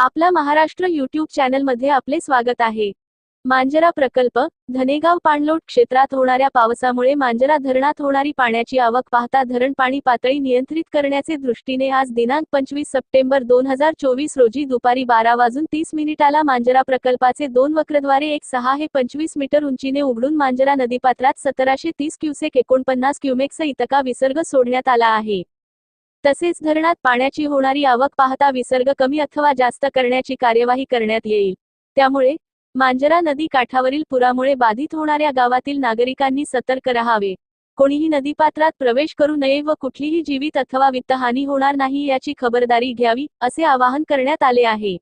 आपला महाराष्ट्र युट्यूब चॅनलमध्ये आपले स्वागत आहे. मांजरा प्रकल्प धनेगाव पाणलोट क्षेत्रात होणाऱ्या पावसामुळे मांजरा धरणात होणारी पाण्याची आवक पाहता धरण पाणी पातळी नियंत्रित करण्याचे दृष्टीने आज दिनांक पंचवीस सप्टेंबर दोन हजार चोवीस रोजी दुपारी बारा वाजून तीस मिनिटाला मांजरा प्रकल्पाचे दोन वक्रद्वारे एक सहा हे पंचवीस मीटर उंचीने उघडून मांजरा नदीपात्रात सतराशे तीस क्युसेक एकोणपन्नास क्युमेक्स इतका विसर्ग सोडण्यात आला आहे. तसेच धरणात पाण्याची होणारी आवक पाहता विसर्ग कमी अथवा जास्त करण्याची कार्यवाही करण्यात येईल. त्यामुळे मांजरा नदी काठावरील पुरामुळे बाधित होणाऱ्या गावातील नागरिकांनी सतर्क राहावे. कोणीही नदीपात्रात प्रवेश करू नये व कुठलीही जीवित अथवा वित्तहानी होणार नाही याची खबरदारी घ्यावी असे आवाहन करण्यात आले आहे.